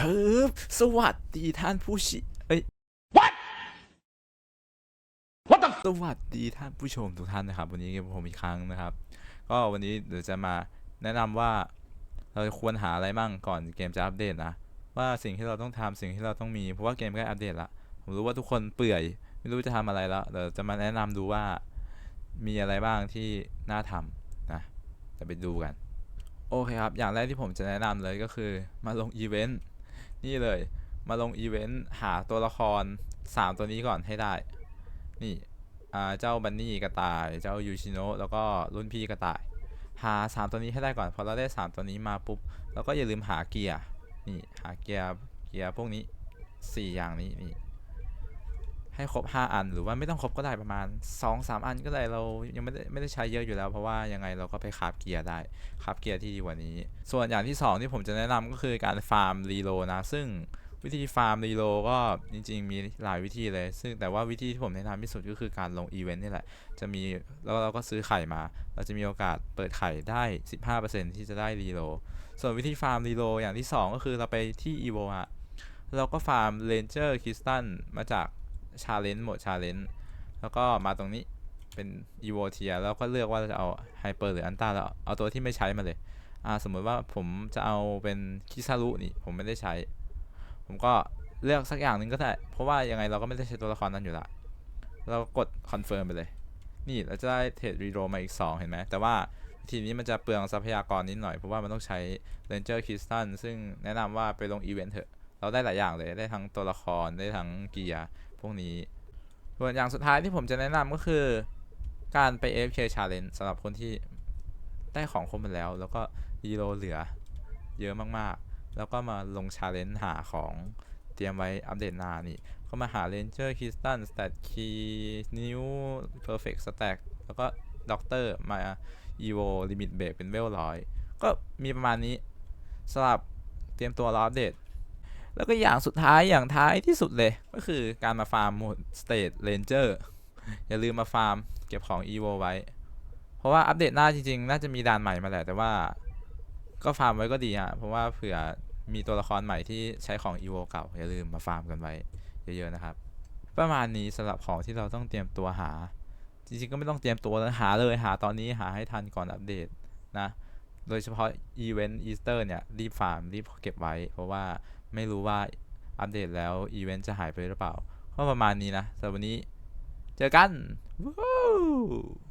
เฮ้ยสวัสดีท่านผู้ชิเอ้ย What the สวัสดีท่านผู้ชมทุกท่านนะครับ วันนี้ผมอีกครั้งนะครับ ก็วันนี้เดี๋ยวจะมาแนะนำว่าเราควรหาอะไรบ้างก่อนเกมจะอัปเดตนะ ว่าสิ่งที่เราต้องทำสิ่งที่เราต้องมี เพราะว่าเกมใกล้อัปเดตละผมรู้ว่าทุกคนเปื่อย ไม่รู้จะทำอะไรแล้วเดี๋ยวจะมาแนะนำดูว่ามีอะไรบ้างที่น่าทำนะจะไปดูกัน โอเคครับ อย่างแรกที่ผมจะแนะนำเลยก็คือมาลงอีเวนต์ นี่เลย มาลงอีเวนต์หาตัวละคร 3 ตัวนี้ก่อนให้ได้ นี่เจ้าบันนี่กระต่าย เจ้ายูชิโนะแล้วก็รุ่นพี่กระต่าย หา 3 ตัวนี้ให้ได้ก่อน พอเราได้ 3 ตัวนี้มาปุ๊บ เราก็อย่าลืมหาเกียร์ นี่ หาเกียร์ เกียร์พวกนี้ 4 อย่างนี้ นี่ ให้ครบ 5 อัน หรือว่าไม่ต้องครบก็ได้ประมาณ 2-3 อันก็ได้เรายังไม่ได้ไม่ได้ใช้เยอะอยู่แล้วเพราะว่ายังไงเราก็ไปคราฟเกียร์ได้คราฟเกียร์ที่ดีกว่านี้ ส่วนอย่างที่ 2 ที่ผมจะแนะนำก็คือการฟาร์มรีโลนะ ซึ่งวิธีฟาร์มรีโลก็จริง ๆ มีหลายวิธีเลย ซึ่งแต่ว่าวิธีที่ผมแนะนำที่สุดก็คือการลงอีเวนต์นี่แหละ จะมีแล้วเราก็ซื้อไข่มา เราจะมีโอกาสเปิดไข่ได้ 15%ที่จะได้รีโล ส่วนวิธีฟาร์มรีโลอย่างที่ 2 ก็คือเราไปที่อีโวอะเราก็ฟาร์มเ a นเจอร์คริสตันมาจาก ชาเลนจ์โหมดชาเลนจ์แล้วก็มาตรงนี้เป็นอีโวเทียแล้วก็เลือกว่าจะเอาไฮเปอร์หรืออันต้าแล้วเอาตัวที่ไม่ใช้มาเลยอ่าสมมติว่าผมจะเอาเป็นคิซารุนี่ผมไม่ได้ใช้ ผมก็เลือกสักอย่างหนึ่งก็ได้ เพราะว่ายังไงเราก็ไม่ได้ใช้ตัวละครนั้นอยู่ละเรากดคอนเฟิร์มไปเลย นี่เราจะได้เทรดรีโรมาอีก 2 เห็นไหม แต่ว่าวิธีนี้มันจะเปลืองทรัพยากรนิดหน่อย เพราะว่ามันต้องใช้ Ranger c r y s t a l ซึ่งแนะนำว่าไปลงอีเวนต์เถอะ เราได้หลายอย่างเลยได้ทั้งตัวละครได้ทั้งเกียร์พวกนี้ส่วนอย่างสุดท้ายที่ผมจะแนะนำก็คือ การไป AFK Challenge สำหรับคนที่ได้ของครบหมดแล้ว แล้วก็รีโรเหลือเยอะมากๆ แล้วก็มาลง Challenge หาของเตรียมไว้อัปเดตนานี่ก็มาหา Ranger c r y s t a l Stat Key New Perfect Stack แล้วก็ด็อกเตอร์มา Evo Limit Break เป็นเวลร้อยก็มีประมาณนี้สำหรับเตรียมตัวรออัปเดต แล้วก็อย่างสุดท้ายอย่างท้ายที่สุดเลย ก็คือการมาฟาร์มโหมด State Ranger อย่าลืมมาฟาร์มเก็บของ Evo ไว้ เพราะว่าอัปเดตหน้าจริงๆ น่าจะมีด่านใหม่มาแหละ แต่ว่าก็ฟาร์มไว้ก็ดีฮะเพราะว่าเผื่อมีตัวละครใหม่ที่ใช้ของ Evo เก่า อย่าลืมมาฟาร์มกันไว้เยอะๆนะครับ ประมาณนี้สำหรับของที่เราต้องเตรียมตัวหา จริงๆ ก็ไม่ต้องเตรียมตัวแล้วหาเลยหาตอนนี้หาให้ทันก่อนอัปเดตนะ โดยเฉพาะอีเวนต์อีสเตอร์เนี่ยรีบฟาร์มรีบเก็บไว้ เพราะว่า ไม่รู้ว่าอัปเดตแล้วอีเวนต์จะหายไปหรือเปล่า ก็ประมาณนี้นะสำหรับวันนี้ เจอกันวู้